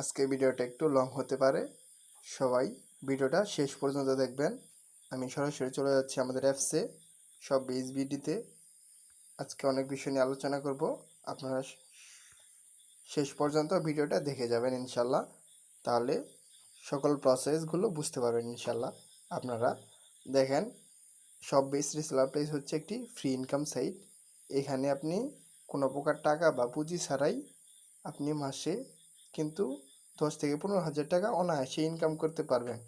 আজকে ভিডিওটা একটু লং হতে পারে। সবাই ভিডিওটা শেষ পর্যন্ত দেখবেন। আমি সরাসরি চলে যাচ্ছি আমাদের অ্যাপসে সব বিডিতে আজকে অনেক বিষয় নিয়ে আলোচনা করব। আপনারা শেষ পর্যন্ত ভিডিওটা দেখে যাবেন ইনশাল্লাহ তাহলে সকল প্রসেসগুলো বুঝতে পারবেন ইনশাল্লাহ আপনারা দেখেন, সব বেস রিসেলার প্লেস হচ্ছে একটি ফ্রি ইনকাম সাইট এখানে আপনি কোনো প্রকার টাকা বা পুঁজি ছাড়াই আপনি মাসে কিন্তু দশ থেকে পনেরো হাজার টাকা অনায়াসে ইনকাম করতে পারবেন।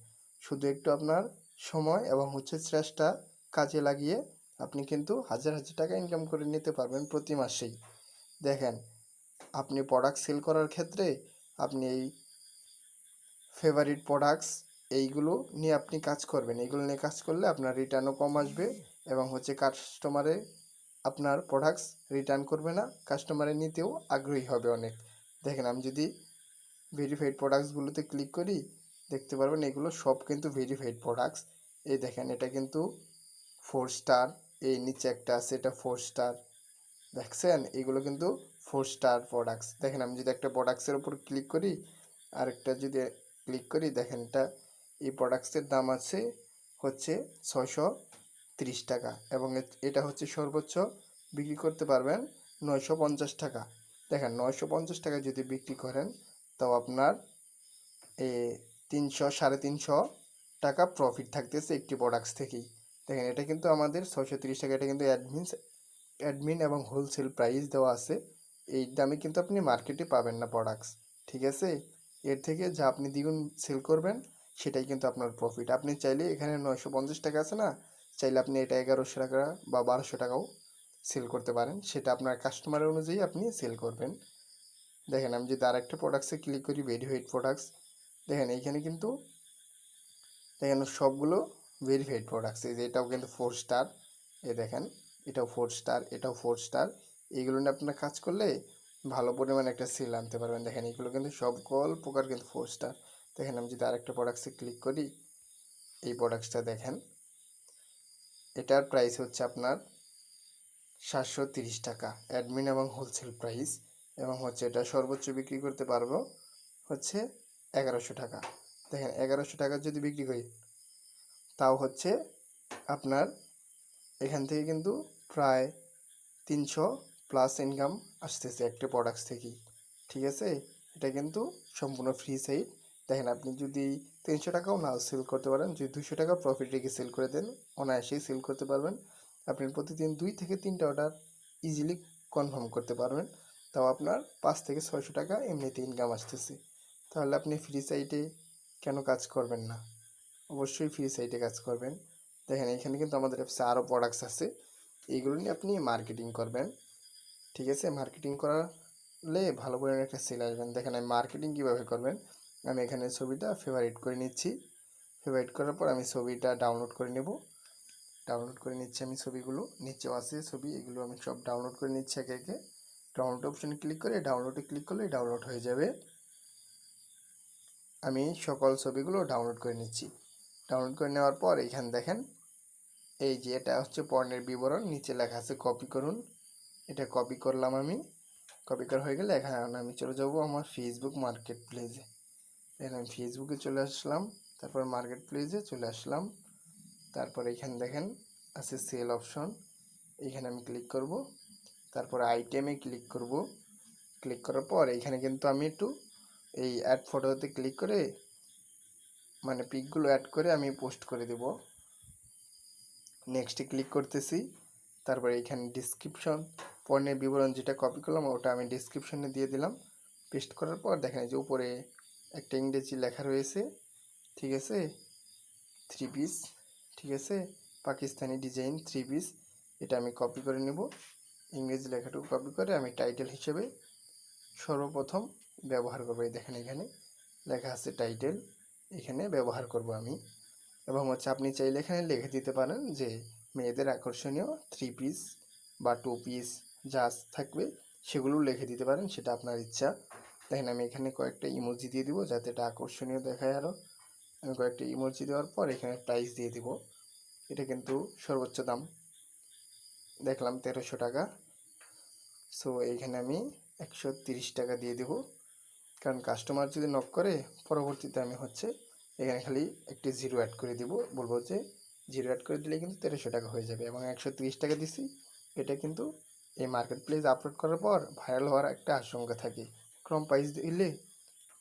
শুধু একটু আপনার সময় এবং হচ্ছে চেষ্টা কাজে লাগিয়ে আপনি কিন্তু হাজার হাজার টাকা ইনকাম করে নিতে পারবেন প্রতি মাসেই। দেখেন, আপনি প্রোডাক্ট সেল করার ক্ষেত্রে আপনি এই ফেভারিট প্রোডাক্টস এইগুলো নিয়ে আপনি কাজ করবেন। এইগুলো নিয়ে কাজ করলে আপনার রিটার্নও কম আসবে এবং হচ্ছে কাস্টমারে আপনার প্রোডাক্টস রিটার্ন করবে না কাস্টমারে নিতেও আগ্রহী হবে অনেক। দেখেন, আমি যদি ভেরিফাইড প্রোডাক্টসগুলোতে ক্লিক করি, দেখতে পারবেন এগুলো সব কিন্তু ভেরিফাইড প্রোডাক্টস এই দেখেন, এটা কিন্তু ফোর স্টার এই নিচে একটা আছে, এটা ফোর স্টার দেখছেন? এগুলো কিন্তু ফোর স্টার প্রোডাক্টস দেখেন, আমি যদি একটা প্রোডাক্টসের উপর ক্লিক করি, আরেকটা যদি ক্লিক করি, দেখেন এটা, এই প্রোডাক্টসের দাম আছে হচ্ছে ছয়শো তিরিশ টাকা এবং এটা হচ্ছে সর্বোচ্চ বিক্রি করতে পারবেন নয়শো পঞ্চাশ টাকা। দেখেন, নয়শো পঞ্চাশ টাকা যদি বিক্রি করেন তাও আপনার এ তিনশো, সাড়ে তিনশো টাকা প্রফিট থাকতেছে একটি প্রোডাক্টস থেকেই। দেখেন, এটা কিন্তু আমাদের ছয়শো তিরিশ টাকা, এটা কিন্তু অ্যাডমিন অ্যাডমিন এবং হোলসেল প্রাইস দেওয়া আছে। এই দামে কিন্তু আপনি মার্কেটে পাবেন না প্রোডাক্টস ঠিক আছে? এর থেকে যা আপনি দ্বিগুণ সেল করবেন, সেটাই কিন্তু আপনার প্রফিট আপনি চাইলে এখানে নয়শো পঞ্চাশ টাকা আছে না, চাইলে আপনি এটা এগারোশো টাকা বা বারোশো টাকাও সেল করতে পারেন। সেটা আপনার কাস্টমারের অনুযায়ী আপনি সেল করবেন। দেখেন, আমি যদি আরেকটা প্রোডাক্টসে ক্লিক করি ভেরিফাইড প্রোডাক্টস দেখেন, এইখানে কিন্তু দেখেন, সবগুলো ভেরিফাইড প্রোডাক্টস এই যে এটাও কিন্তু ফোর স্টার এ দেখেন, এটাও ফোর স্টার এটাও ফোর স্টার এইগুলো নিয়ে আপনার কাজ করলে ভালো পরিমাণে একটা সেল আনতে পারবেন। দেখেন এগুলো কিন্তু সকল প্রকার কিন্তু ফোর স্টার দেখেন, আমি যদি আরেকটা প্রোডাক্টসে ক্লিক করি, এই প্রোডাক্টসটা দেখেন, এটার প্রাইস হচ্ছে আপনার সাতশো টাকা অ্যাডমিন এবং হোলসেল প্রাইস এবং হচ্ছে এটা সর্বোচ্চ বিক্রি করতে পারব হচ্ছে এগারোশো টাকা। দেখেন, এগারোশো টাকা যদি বিক্রি করি, তাও হচ্ছে আপনার এখান থেকে কিন্তু প্রায় তিনশো প্লাস ইনকাম আসতেছে একটা প্রোডাক্টস থেকেই। ঠিক আছে? এটা কিন্তু সম্পূর্ণ ফ্রি সাইট দেখেন, আপনি যদি তিনশো টাকাও না সেল করতে পারেন, যদি দুশো টাকা প্রফিট রেখে সেল করে দেন, অনায়াসেই সেল করতে পারবেন। আপনি প্রতিদিন দুই থেকে তিনটা অর্ডার ইজিলি কনফার্ম করতে পারবেন। তাও আপনার পাঁচ থেকে ছয়শো টাকা এমনিতে ইনকাম আসতেছে। তাহলে আপনি ফ্রি সাইটে কেন কাজ করবেন না? অবশ্যই ফ্রি সাইটে কাজ করবেন। দেখেন, এখানে কিন্তু আমাদের অ্যাপসে আরও প্রোডাক্টস আছে। এইগুলো নিয়ে আপনি মার্কেটিং করবেন। ঠিক আছে? মার্কেটিং করালে ভালো পরিমাণে একটা সেল আসবেন। দেখেন, আমি মার্কেটিং কীভাবে করবেন? আমি এখানে ছবিটা ফেভারিট করে নিচ্ছি। ফেভারিট করার পর আমি ছবিটা ডাউনলোড করে নেব। ডাউনলোড করে নিচ্ছি আমি ছবিগুলো। নিচেও আছে ছবি। এগুলো আমি সব ডাউনলোড করে নিচ্ছি একে একে। ডাউনলোড অপশানে ক্লিক করে ডাউনলোডে ক্লিক করলে ডাউনলোড হয়ে যাবে। আমি সকল ছবিগুলো ডাউনলোড করে নিচ্ছি। ডাউনলোড করে নেওয়ার পর এখানে দেখেন, এই যে এটা হচ্ছে পণ্যের বিবরণ, নিচে লেখা আছে কপি করুন। এটা কপি করলাম আমি। কপি করা হয়ে গেলে এখানে আমি চলে যাব আমার ফেসবুক মার্কেট প্লেসে এখানে আমি ফেসবুকে চলে আসলাম, তারপর মার্কেট প্লেসে চলে আসলাম। তারপর এখানে দেখেন, আছে সেল অপশন এখানে আমি ক্লিক করব। তারপর আইটেমে ক্লিক করব। ক্লিক করার পর এখানে কিন্তু আমি একটু এই অ্যাড ফটোতে ক্লিক করে মানে পিকগুলো অ্যাড করে আমি পোস্ট করে দেব। নেক্সটে ক্লিক করতেছি। তারপরে এখানে ডিসক্রিপশন পণ্যের বিবরণ যেটা কপি করলাম ওটা আমি ডিসক্রিপশনে দিয়ে দিলাম। পেস্ট করার পর দেখেন যে উপরে একটা ইংরেজি লেখা রয়েছে, ঠিক আছে? থ্রি পিস ঠিক আছে? পাকিস্তানি ডিজাইন থ্রি পিস এটা আমি কপি করে নেব। ইংরেজি লেখাটুকু কপি করে আমি টাইটেল হিসেবে সর্বপ্রথম ব্যবহার করব। দেখেন এখানে লেখা আছে টাইটেল এখানে ব্যবহার করব আমি। এবং হচ্ছে আপনি চাইলে এখানে লিখে দিতে পারেন যে মেয়েদের আকর্ষণীয় থ্রি পিস বা টু পিস যা থাকবে সেগুলো লিখে দিতে পারেন, সেটা আপনার ইচ্ছা। দেখেন আমি এখানে কয়েকটা ইমোজি দিয়ে দিব যাতে এটা আকর্ষণীয় দেখায় আরও আমি কয়েকটা ইমোজি দেওয়ার পর এখানে প্রাইস দিয়ে দিব। এটা কিন্তু সর্বোচ্চ দাম। দেখলাম তেরোশো টাকা। সো এইখানে আমি একশো টাকা দিয়ে দেব। কারণ কাস্টমার যদি নক করে, পরবর্তীতে আমি হচ্ছে এখানে খালি একটি জিরো অ্যাড করে দিব। বলব যে জিরো অ্যাড করে দিলে কিন্তু তেরোশো টাকা হয়ে যাবে এবং একশো টাকা দিছি। এটা কিন্তু এই মার্কেট প্লেস আপলোড করার পর ভাইরাল হওয়ার একটা আশঙ্কা থাকে। কম প্রাইস দিলে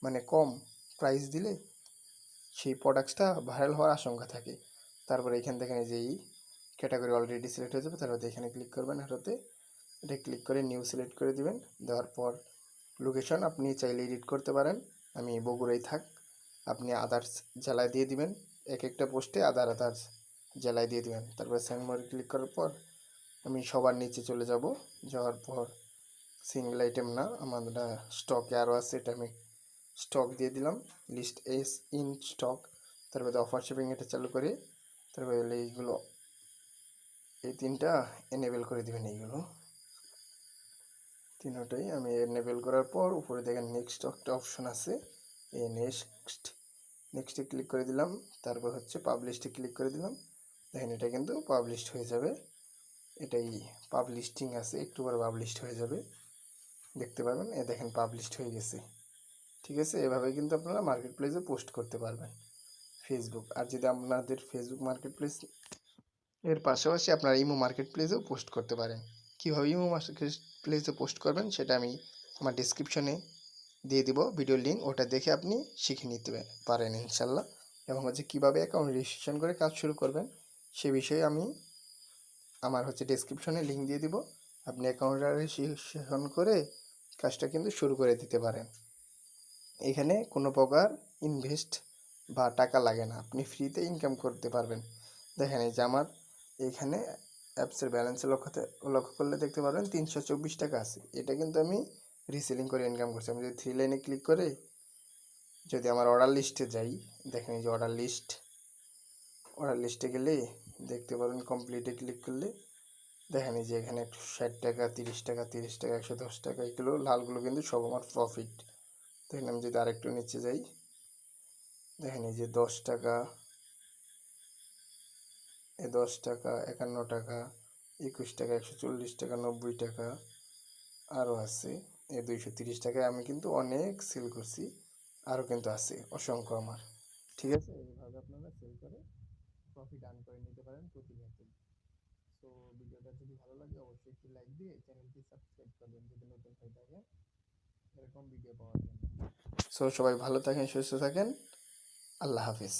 মানে কম প্রাইস দিলে সেই প্রোডাক্টসটা ভাইরাল হওয়ার আশঙ্কা থাকে। তারপরে এখান থেকে যে ক্যাটাগরি অলরেডি সিলেক্ট হয়ে যাবে তারপরে এখানে ক্লিক করবেন হাতে এটা ক্লিক করে নিউ সিলেক্ট করে দিবেন, দেওয়ার পর লোকেশন আপনি চাইলে এডিট করতে পারেন, আমি বগুড়াই থাক, আপনি আদার্স জেলায় দিয়ে দিবেন, এক একটা পোস্টে আদার আদার্স জেলায় দিয়ে দিবেন, তারপরে সেন্ড ক্লিক করার পর আমি সবার নিচে চলে যাব, যাওয়ার পর সিঙ্গেল আইটেম না আমাদের স্টকে আরও আছে, এটা আমি স্টক দিয়ে দিলাম লিস্ট এস ইন স্টক তারপরে অফার শিপিং এটা চালু করে, তারপরে এইগুলো এই তিনটা এনেবেল করে দেবেন এইগুলো। তিনটাই আমি এনেবেল করার পর উপরে দেখেন নেক্সট একটা অপশন আছে। এই নেক্সট নেক্সটে ক্লিক করে দিলাম, তারপর হচ্ছে পাবলিশে ক্লিক করে দিলাম। দেখেন এটা কিন্তু পাবলিশড হয়ে যাবে। এটাই পাবলিশিং আছে, একটু পরে পাবলিশড হয়ে যাবে। দেখতে পারবেন এ দেখেন পাবলিশড হয়ে গেছে। ঠিক আছে, এভাবে কিন্তু আপনারা মার্কেট প্লেসে পোস্ট করতে পারবেন। ফেসবুক আর যদি আপনাদের ফেসবুক মার্কেট প্লেস এর পাশাপাশি আপনারা ইমো মার্কেট প্লেসেও পোস্ট করতে পারেন। কীভাবে ইমো মার্কেট প্লেসে পোস্ট করবেন সেটা আমি আমার ডিসক্রিপশনে দিয়ে দিব। ভিডিও লিঙ্ক ওটা দেখে আপনি শিখে নিতে পারেন ইনশাল্লাহ। এবং হচ্ছে কীভাবে অ্যাকাউন্ট রেজিস্ট্রেশন করে কাজ শুরু করবেন সে বিষয়ে আমি আমার হচ্ছে ডিসক্রিপশনে লিঙ্ক দিয়ে দিব। আপনি অ্যাকাউন্ট রেজিস্ট্রেশন করে কাজটা কিন্তু শুরু করে দিতে পারেন। এখানে কোনো প্রকার ইনভেস্ট বা টাকা লাগে না। আপনি ফ্রিতে ইনকাম করতে পারবেন। দেখেন এই যে আমার এখানে অ্যাপসের ব্যালেন্সে লক্ষ্যতে লক্ষ্য করলে দেখতে পারবেন তিনশো চব্বিশ টাকা আছে। এটা কিন্তু আমি রিসেলিং করে ইনকাম করছি। আমি যদি থ্রি লাইনে ক্লিক করে যদি আমার অর্ডার লিস্টে যাই, দেখেন এই যে অর্ডার লিস্ট অর্ডার লিস্টে গেলে দেখতে পারবেন কমপ্লিটে ক্লিক করলে দেখেন এই যে এখানে একশো ষাট টাকা, তিরিশ টাকা তিরিশ টাকা, একশো দশ টাকা, এগুলো, লালগুলো কিন্তু সব আমার প্রফিট দেখেন আমি যদি আরেকটু নিচে যাই, দেখেন এই যে দশ টাকা এ দশ টাকা, একান্ন টাকা, একুশ টাকা, একশো চল্লিশ টাকা, নব্বই টাকা আরও আছে। এ দুইশো তিরিশ টাকায় আমি কিন্তু অনেক সেল করছি, আরও কিন্তু আছে, অসংখ্য আমার। ঠিক আছে? এইভাবে আপনারা সেল করে প্রফিট আর্ন করে নিতে পারেন প্রতিনিয়ত সো ভিডিওটা যদি ভালো লাগে, অবশ্যই একটি লাইক দিয়ে চ্যানেলটি সাবস্ক্রাইব করবেন যদি নতুন হয়ে থাকে এরকম ভিডিও পাওয়ার জন্য। সো সবাই ভালো থাকেন, সুস্থ থাকেন। আল্লাহ হাফিজ।